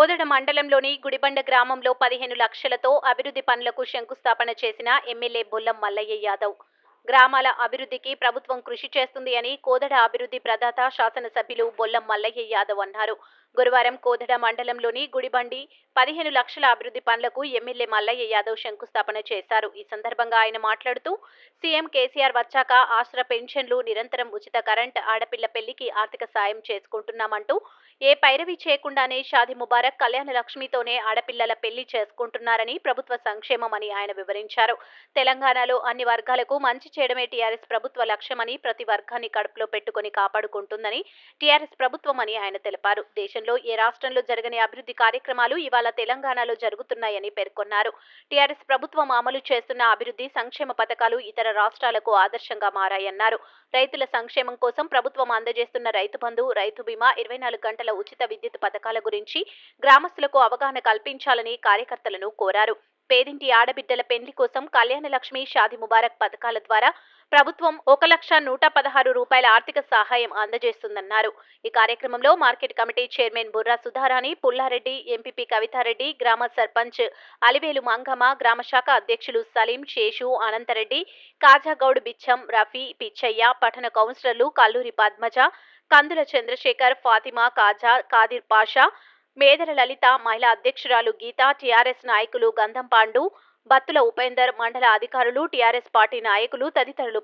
కోదడ మండలంలోని గుడిబండ గ్రామంలో పదిహేను లక్షలతో అభివృద్ధి పనులకు శంకుస్థాపన చేసిన ఎమ్మెల్యే బొల్లం మల్లయ్య యాదవ్. గ్రామాల అభివృద్ధికి ప్రభుత్వం కృషి చేస్తుంది అని కోదడ అభివృద్ధి ప్రదాత శాసనసభ్యులు బొల్లం మల్లయ్య యాదవ్ అన్నారు. గురువారం కోదడ మండలంలోని గుడిబండి పదిహేను లక్షల అభివృద్ధి పనులకు ఎమ్మెల్యే మల్లయ్య యాదవ్ శంకుస్థాపన చేశారు. ఈ సందర్భంగా ఆయన మాట్లాడుతూ సీఎం కేసీఆర్ వచ్చాక ఆశ్ర పెన్షన్లు నిరంతరం ఉచిత కరెంట్ ఆడపిల్ల పెళ్ళికి ఆర్థిక సాయం చేసుకుంటున్నామంటూ ఏ పైరవి చేయకుండానే షాది ముబారక్ కళ్యాణ లక్ష్మితోనే ఆడపిల్లల పెళ్ళి చేసుకుంటున్నారని ప్రభుత్వ సంక్షేమమని ఆయన వివరించారు. తెలంగాణలో అన్ని వర్గాలకు మంచి చేయడమే టీఆర్ఎస్ ప్రభుత్వ లక్ష్యమని ప్రతి వర్గాన్ని కడుపులో పెట్టుకుని కాపాడుకుంటుందని టీఆర్ఎస్ ప్రభుత్వమని ఆయన తెలిపారు. దేశంలో ఏ రాష్ట్రంలో జరగని అభివృద్ధి కార్యక్రమాలు ఇవాళ తెలంగాణలో జరుగుతున్నాయని పేర్కొన్నారు. టీఆర్ఎస్ ప్రభుత్వం అమలు చేస్తున్న అభివృద్ధి సంక్షేమ పథకాలు ఇతర రాష్ట్రాలకు ఆదర్శంగా మారాయన్నారు. రైతుల సంక్షేమం కోసం ప్రభుత్వం అందజేస్తున్న రైతు బంధు రైతు బీమా ఇరవై నాలుగు గంటల ఉచిత విద్యుత్ పథకాల గురించి గ్రామస్తులకు అవగాహన కల్పించాలని కార్యకర్తలను కోరారు. పేదింటి ఆడబిడ్డల పెండ్లి కోసం కళ్యాణ లక్ష్మి షాది ముబారక్ పథకాల ద్వారా ప్రభుత్వం ఒక లక్ష నూట పదహారు రూపాయల ఆర్థిక సహాయం అందజేస్తుందన్నారు. ఈ కార్యక్రమంలో market committee chairman Burra Sudharani Pullareddy MPP Kavithareddy గ్రామ సర్పంచ్ అలివేలు మంగమ్మ గ్రామ శాఖ అధ్యక్షులు సలీం శేషు అనంతరెడ్డి కాజాగౌడ్ బిచ్చం రఫీ పిచ్చయ్య పఠన కౌన్సిలర్లు కల్లూరి పద్మజ కందుల చంద్రశేఖర్ ఫాతిమా కాజా కాదిర్ పాషా మేదర లలిత మహిళా అధ్యక్షురాలు గీత టీఆర్ఎస్ నాయకులు గంధం పాండు బత్తుల ఉపేందర్ మండల అధికారులు టీఆర్ఎస్ పార్టీ నాయకులు తదితరులు